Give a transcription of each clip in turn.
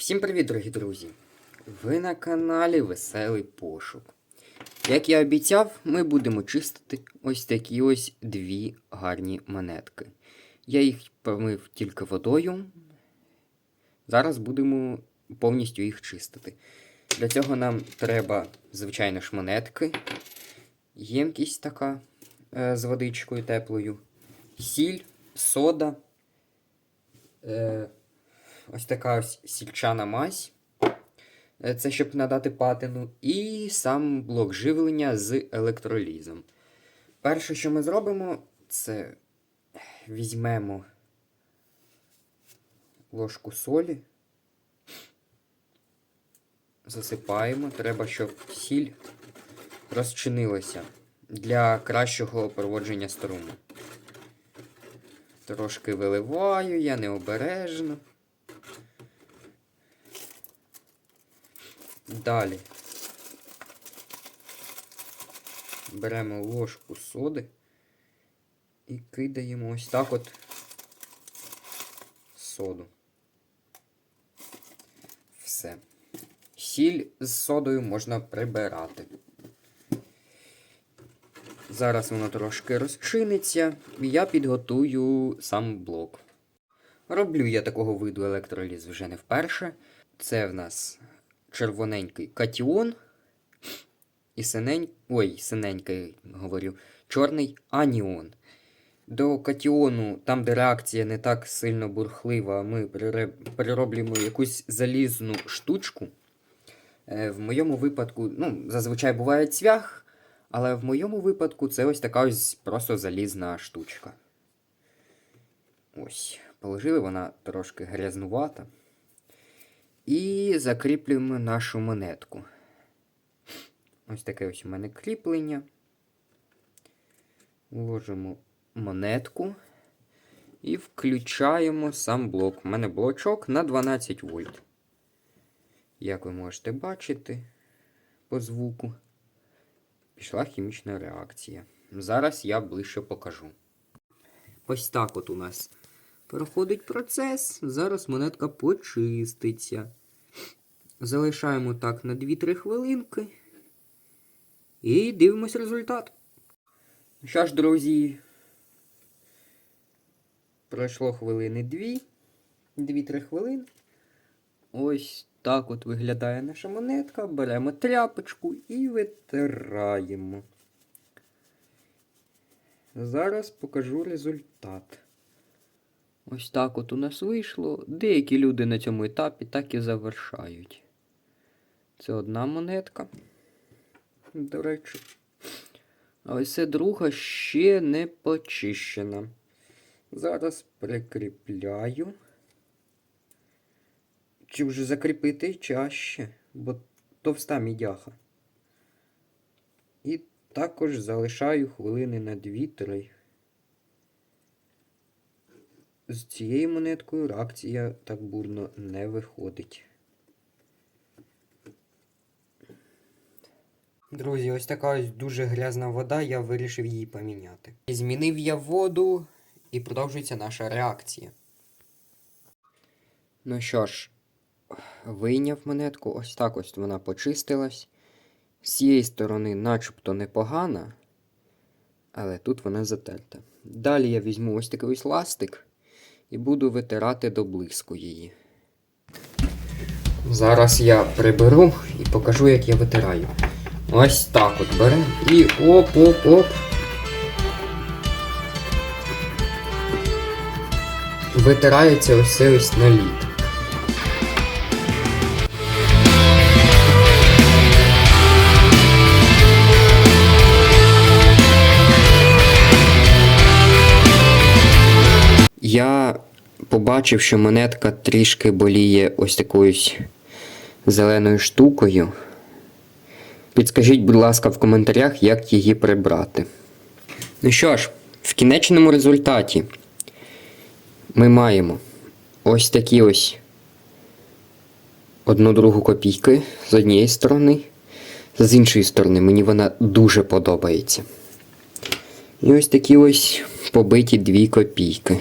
Всім привіт, дорогі друзі! Ви на каналі Веселий Пошук. Як я обіцяв, ми будемо чистити ось такі ось дві гарні монетки. Я їх помив тільки водою. Зараз будемо повністю їх чистити. Для цього нам треба, звичайно ж, монетки, ємкість така е, з водичкою теплою, сіль, сода. Е, ось така ось сільчана мазь. Е, Це щоб надати патину. І сам блок живлення з електролізом. Перше, що ми зробимо, це візьмемо ложку солі. Засипаємо. Треба, щоб сіль розчинилася для кращого проводження струму. Трошки виливаю, я необережно. Далі беремо ложку соди і кидаємо ось так от соду. Все. Сіль з содою можна прибирати. Зараз воно трошки розчиниться, і я підготую сам блок. Роблю я такого виду електроліз вже не вперше. Це в нас червоненький катіон і синень... Ой, синенький говорю, чорний аніон. До катіону, там, де реакція не так сильно бурхлива, ми перероблюємо якусь залізну штучку. Е, В моєму випадку, ну, зазвичай буває цвях, але в моєму випадку це ось така ось просто залізна штучка. Ось, положили вона трошки грязнувата. І закріплюємо нашу монетку. Ось таке ось у мене кріплення. Вложимо монетку і включаємо сам блок. У мене блочок на 12 вольт. Як ви можете бачити по звуку, пішла хімічна реакція. Зараз я ближче покажу. Ось так от у нас проходить процес. Зараз монетка почиститься. Залишаємо так на 2-3 хвилинки. І дивимось результат. Ну Що ж, друзі, пройшло хвилини 2. 2-3 хвилини. Ось так от виглядає наша монетка. Беремо тряпочку і витираємо. Зараз покажу результат. Ось так от у нас вийшло. Деякі люди на цьому етапі так і завершають. Це одна монетка. До речі. А ось це друга ще не почищена. Зараз прикріпляю. Чи вже закріпити чаще, бо товста мідяха. І також залишаю хвилини на 2-3. З цією монеткою реакція так бурно не виходить. Друзі, ось така ось дуже грязна вода, я вирішив її поміняти. І Змінив я воду і продовжується наша реакція. Ну що ж, вийняв монетку, ось так ось вона почистилась. З цієї сторони начебто непогана, але тут вона затерта. Далі я візьму ось такий ось ластик і буду витирати до блиску її. Зараз я приберу і покажу, як я витираю. Ось так от беремо і оп-оп-оп. Витирається цей ось наліт. Я побачив, що монетка трішки боліє ось такою зеленою штукою. Підскажіть, будь ласка, в коментарях, як її прибрати. Ну що ж, в кінечному результаті ми маємо ось такі ось одну другу копійки з однієї сторони. З іншої сторони, мені вона дуже подобається. І ось такі ось побиті дві копійки.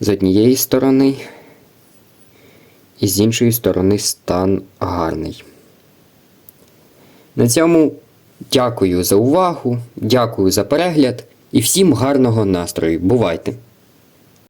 З однієї сторони і з іншої сторони стан гарний. На цьому дякую за увагу, дякую за перегляд і всім гарного настрою. Бувайте!